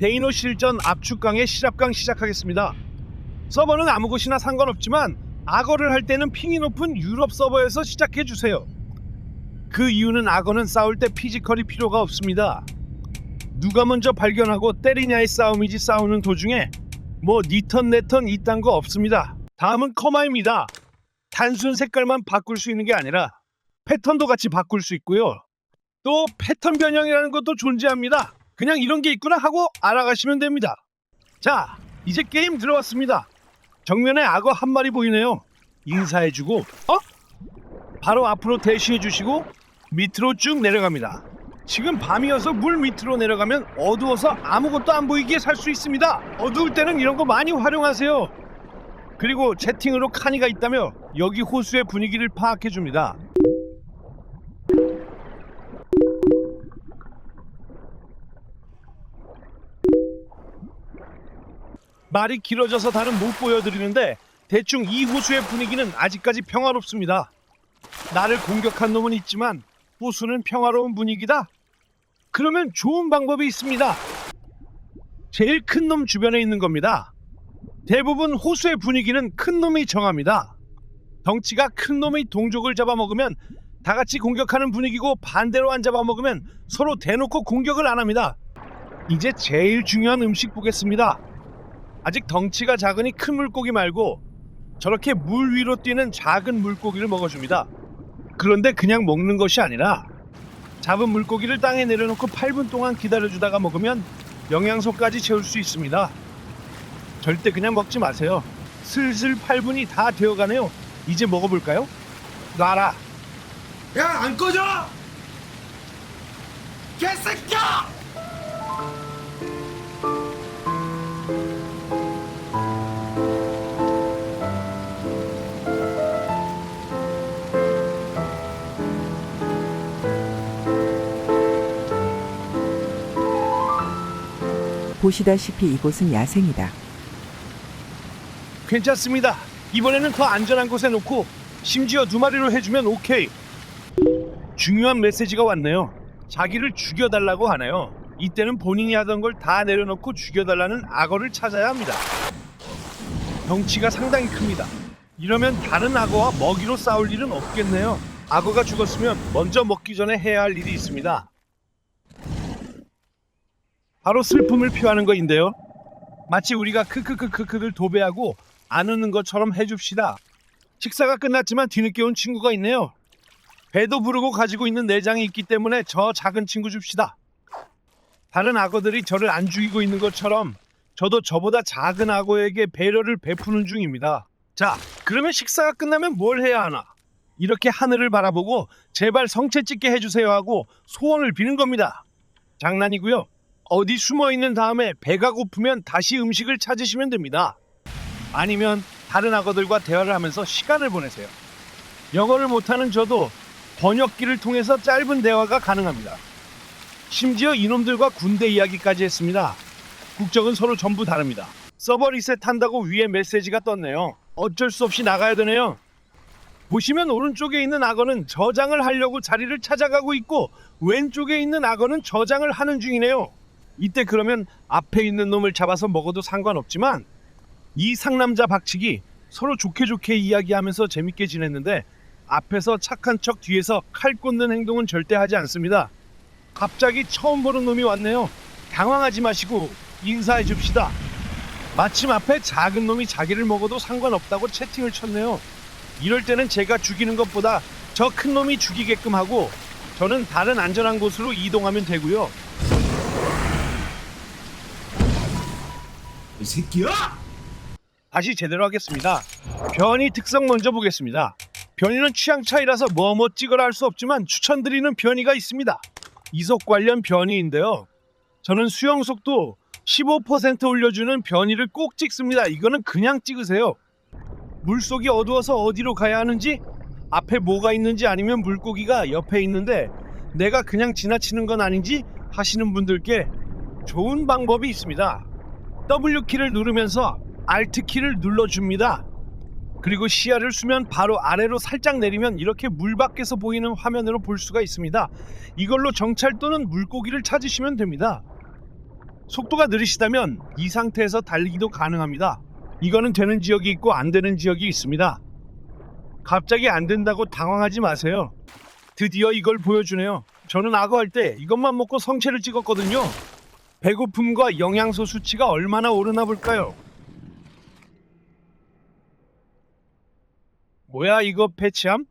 데이노 실전 압축강의 시잡강 시작하겠습니다. 서버는 아무 곳이나 상관없지만 악어를 할 때는 핑이 높은 유럽 서버에서 시작해 주세요. 그 이유는 악어는 싸울 때 피지컬이 필요가 없습니다. 누가 먼저 발견하고 때리냐의 싸움이지 싸우는 도중에 뭐 니턴 내턴 이딴 거 없습니다. 다음은 커마입니다. 단순 색깔만 바꿀 수 있는 게 아니라 패턴도 같이 바꿀 수 있고요. 또 패턴 변형이라는 것도 존재합니다. 그냥 이런 게 있구나 하고 알아가시면 됩니다. 자, 이제 게임 들어왔습니다. 정면에 악어 한 마리 보이네요. 인사해주고, 어? 바로 앞으로 대시해주시고 밑으로 쭉 내려갑니다. 지금 밤이어서 물 밑으로 내려가면 어두워서 아무것도 안 보이게 살수 있습니다. 어두울 때는 이런 거 많이 활용하세요. 그리고 채팅으로 카니가 있다며 여기 호수의 분위기를 파악해 줍니다. 말이 길어져서 다른 못 보여드리는데 대충 이 호수의 분위기는 아직까지 평화롭습니다. 나를 공격한 놈은 있지만 호수는 평화로운 분위기다. 그러면 좋은 방법이 있습니다. 제일 큰 놈 주변에 있는 겁니다. 대부분 호수의 분위기는 큰 놈이 정합니다. 덩치가 큰 놈이 동족을 잡아먹으면 다 같이 공격하는 분위기고 반대로 안 잡아먹으면 서로 대놓고 공격을 안 합니다. 이제 제일 중요한 음식 보겠습니다. 아직 덩치가 작으니 큰 물고기 말고 저렇게 물 위로 뛰는 작은 물고기를 먹어줍니다. 그런데 그냥 먹는 것이 아니라 잡은 물고기를 땅에 내려놓고 8분 동안 기다려주다가 먹으면 영양소까지 채울 수 있습니다. 절대 그냥 먹지 마세요. 슬슬 8분이 다 되어가네요. 이제 먹어볼까요? 놔라. 야 안 꺼져! 개새끼야! 보시다시피 이곳은 야생이다. 괜찮습니다. 이번에는 더 안전한 곳에 놓고 심지어 두 마리로 해주면 오케이. 중요한 메시지가 왔네요. 자기를 죽여달라고 하네요. 이때는 본인이 하던 걸 다 내려놓고 죽여달라는 악어를 찾아야 합니다. 덩치가 상당히 큽니다. 이러면 다른 악어와 먹이로 싸울 일은 없겠네요. 악어가 죽었으면 먼저 먹기 전에 해야 할 일이 있습니다. 바로 슬픔을 표하는 거인데요. 마치 우리가 크크크크크를 도배하고 안 웃는 것처럼 해줍시다. 식사가 끝났지만 뒤늦게 온 친구가 있네요. 배도 부르고 가지고 있는 내장이 있기 때문에 저 작은 친구 줍시다. 다른 악어들이 저를 안 죽이고 있는 것처럼 저도 저보다 작은 악어에게 배려를 베푸는 중입니다. 자, 그러면 식사가 끝나면 뭘 해야 하나? 이렇게 하늘을 바라보고 제발 성체 찍게 해주세요 하고 소원을 비는 겁니다. 장난이고요. 어디 숨어 있는 다음에 배가 고프면 다시 음식을 찾으시면 됩니다. 아니면 다른 악어들과 대화를 하면서 시간을 보내세요. 영어를 못하는 저도 번역기를 통해서 짧은 대화가 가능합니다. 심지어 이놈들과 군대 이야기까지 했습니다. 국적은 서로 전부 다릅니다. 서버 리셋한다고 위에 메시지가 떴네요. 어쩔 수 없이 나가야 되네요. 보시면 오른쪽에 있는 악어는 저장을 하려고 자리를 찾아가고 있고 왼쪽에 있는 악어는 저장을 하는 중이네요. 이때 그러면 앞에 있는 놈을 잡아서 먹어도 상관없지만 이 상남자 박치기 서로 좋게 좋게 이야기하면서 재밌게 지냈는데 앞에서 착한 척 뒤에서 칼 꽂는 행동은 절대 하지 않습니다. 갑자기 처음 보는 놈이 왔네요. 당황하지 마시고 인사해 줍시다. 마침 앞에 작은 놈이 자기를 먹어도 상관없다고 채팅을 쳤네요. 이럴 때는 제가 죽이는 것보다 저 큰 놈이 죽이게끔 하고 저는 다른 안전한 곳으로 이동하면 되고요. 이 새끼야! 다시 제대로 하겠습니다. 변이 특성 먼저 보겠습니다. 변이는 취향 차이라서 뭐뭐 찍어라 할 수 없지만 추천드리는 변이가 있습니다. 이속 관련 변이인데요. 저는 수영 속도 15% 올려주는 변이를 꼭 찍습니다. 이거는 그냥 찍으세요. 물속이 어두워서 어디로 가야 하는지 앞에 뭐가 있는지 아니면 물고기가 옆에 있는데 내가 그냥 지나치는 건 아닌지 하시는 분들께 좋은 방법이 있습니다. W키를 누르면서 Alt키를 눌러줍니다. 그리고 시야를 수면 바로 아래로 살짝 내리면 이렇게 물 밖에서 보이는 화면으로 볼 수가 있습니다. 이걸로 정찰 또는 물고기를 찾으시면 됩니다. 속도가 느리시다면 이 상태에서 달리기도 가능합니다. 이거는 되는 지역이 있고 안 되는 지역이 있습니다. 갑자기 안 된다고 당황하지 마세요. 드디어 이걸 보여주네요. 저는 악어 할 때 이것만 먹고 성체를 찍었거든요. 배고픔과 영양소 수치가 얼마나 오르나 볼까요? 뭐야 이거 패치함?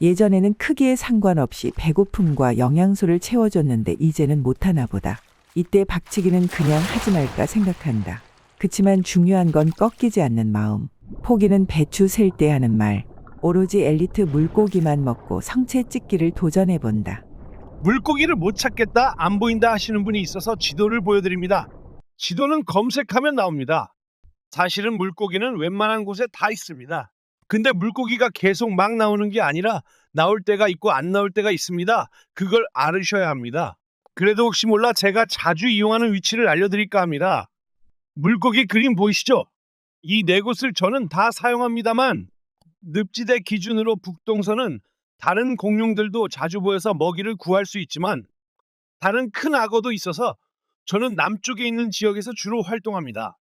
예전에는 크기에 상관없이 배고픔과 영양소를 채워줬는데 이제는 못하나 보다. 이때 박치기는 그냥 하지 말까 생각한다. 그치만 중요한 건 꺾이지 않는 마음. 포기는 배추 셀 때 하는 말. 오로지 엘리트 물고기만 먹고 성체 찍기를 도전해본다. 물고기를 못 찾겠다 안 보인다 하시는 분이 있어서 지도를 보여드립니다. 지도는 검색하면 나옵니다. 사실은 물고기는 웬만한 곳에 다 있습니다. 근데 물고기가 계속 막 나오는 게 아니라 나올 때가 있고 안 나올 때가 있습니다. 그걸 알으셔야 합니다. 그래도 혹시 몰라 제가 자주 이용하는 위치를 알려드릴까 합니다. 물고기 그림 보이시죠? 이 네 곳을 저는 다 사용합니다만 늪지대 기준으로 북동서는 다른 공룡들도 자주 보여서 먹이를 구할 수 있지만 다른 큰 악어도 있어서 저는 남쪽에 있는 지역에서 주로 활동합니다.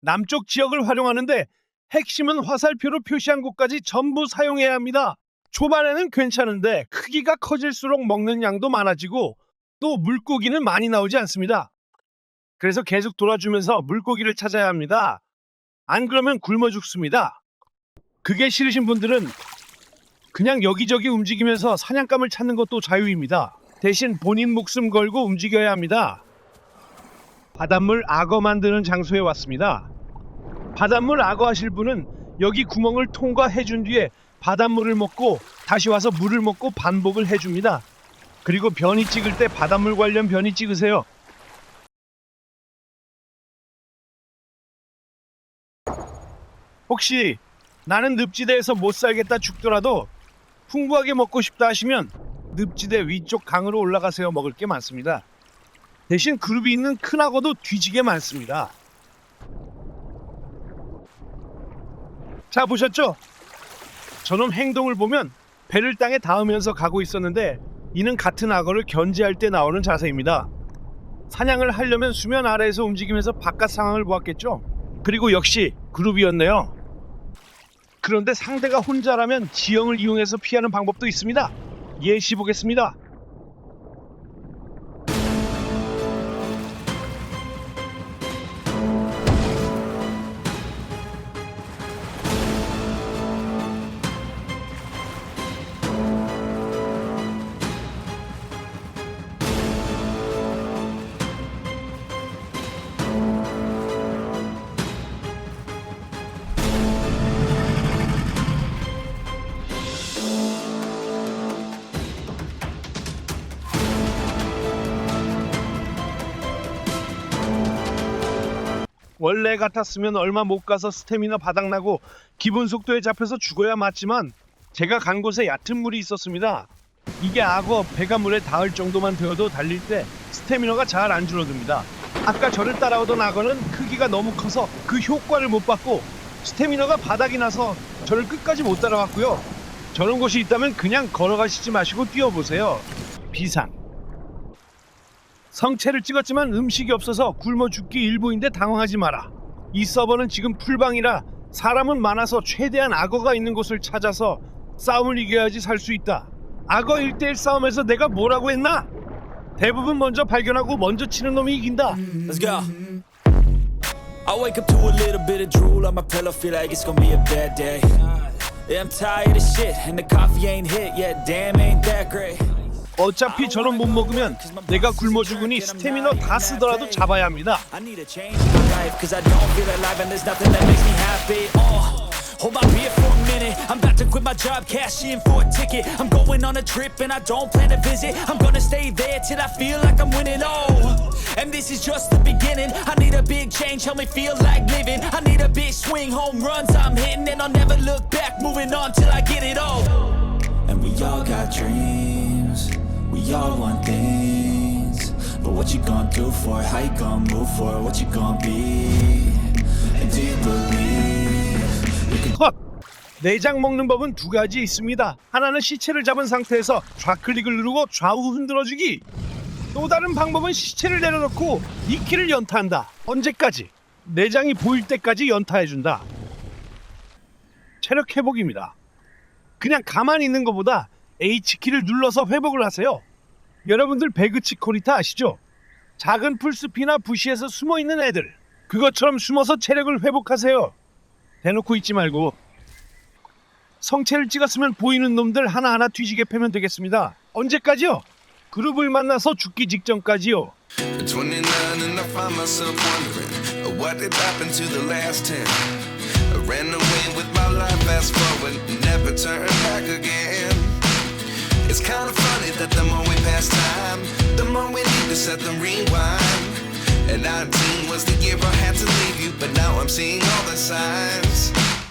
남쪽 지역을 활용하는데 핵심은 화살표로 표시한 곳까지 전부 사용해야 합니다. 초반에는 괜찮은데 크기가 커질수록 먹는 양도 많아지고 또 물고기는 많이 나오지 않습니다. 그래서 계속 돌아주면서 물고기를 찾아야 합니다. 안 그러면 굶어 죽습니다. 그게 싫으신 분들은 그냥 여기저기 움직이면서 사냥감을 찾는 것도 자유입니다. 대신 본인 목숨 걸고 움직여야 합니다. 바닷물 악어 만드는 장소에 왔습니다. 바닷물 악어 하실 분은 여기 구멍을 통과해 준 뒤에 바닷물을 먹고 다시 와서 물을 먹고 반복을 해줍니다. 그리고 변이 찍을 때 바닷물 관련 변이 찍으세요. 혹시 나는 늪지대에서 못 살겠다 죽더라도 풍부하게 먹고 싶다 하시면 늪지대 위쪽 강으로 올라가세요. 먹을 게 많습니다. 대신 그룹이 있는 큰 악어도 뒤지게 많습니다. 자 보셨죠? 저놈 행동을 보면 배를 땅에 닿으면서 가고 있었는데 이는 같은 악어를 견제할 때 나오는 자세입니다. 사냥을 하려면 수면 아래에서 움직이면서 바깥 상황을 보았겠죠. 그리고 역시 그룹이었네요. 그런데 상대가 혼자라면 지형을 이용해서 피하는 방법도 있습니다. 예시 보겠습니다. 원래 같았으면 얼마 못 가서 스태미나 바닥나고 기본 속도에 잡혀서 죽어야 맞지만 제가 간 곳에 얕은 물이 있었습니다. 이게 악어 배가 물에 닿을 정도만 되어도 달릴 때 스태미너가 잘 안 줄어듭니다. 아까 저를 따라오던 악어는 크기가 너무 커서 그 효과를 못 받고 스태미너가 바닥이 나서 저를 끝까지 못 따라왔고요. 저런 곳이 있다면 그냥 걸어가시지 마시고 뛰어보세요. 비상. 성체를 찍었지만 음식이 없어서 굶어 죽기 일부인데 당황하지 마라. 이 서버는 지금 풀방이라 사람은 많아서 최대한 악어가 있는 곳을 찾아서 싸움을 이겨야지 살 수 있다. 악어 1대1 싸움에서 내가 뭐라고 했나? 대부분 먼저 발견하고 먼저 치는 놈이 이긴다. Let's go. I wake up to a little bit of drool on my pillow, feel like it's gonna be a bad day. Yeah, I'm tired of shit, and the coffee ain't hit yet. Damn, ain't that great. 어차피 저런 못 먹으면 내가 굶어 죽으니 스태미너 다 쓰더라도 잡아야 합니다. I need a change in my life, cause I don't feel alive, and there's nothing that makes me happy. Oh. Hold my beer for a minute. I'm about to quit my job, cash in for a ticket. I'm going on a trip and I don't plan to visit. I'm gonna stay there till I feel like I'm winning. Oh, and this is just the beginning. I need a big change, help me feel like living. I need a big swing, home runs I'm hitting, and I'll never look back. Moving on till I get it all. And we all got dreams, we all want things. But what you gonna do for it? How you gonna move for it? What you gonna be? And do you believe? 컷! 내장 먹는 법은 두 가지 있습니다. 하나는 시체를 잡은 상태에서 좌클릭을 누르고 좌우 흔들어주기. 또 다른 방법은 시체를 내려놓고 이키를 연타한다. 언제까지? 내장이 보일 때까지 연타해준다. 체력 회복입니다. 그냥 가만히 있는 것보다 H키를 눌러서 회복을 하세요. 여러분들 배그치 코리타 아시죠? 작은 풀숲이나 부시에서 숨어 있는 애들. 그것처럼 숨어서 체력을 회복하세요. 대놓고 있지 말고. 성체를 찍었으면 보이는 놈들 하나하나 뒤지게 패면 되겠습니다. 언제까지요? 그룹을 만나서 죽기 직전까지요. 29 and I find myself wondering what did happen to the last 10. I ran. It's kind of funny that the more we pass time, the more we need to set them rewind. And 19 was the year I had to leave you, but now I'm seeing all the signs.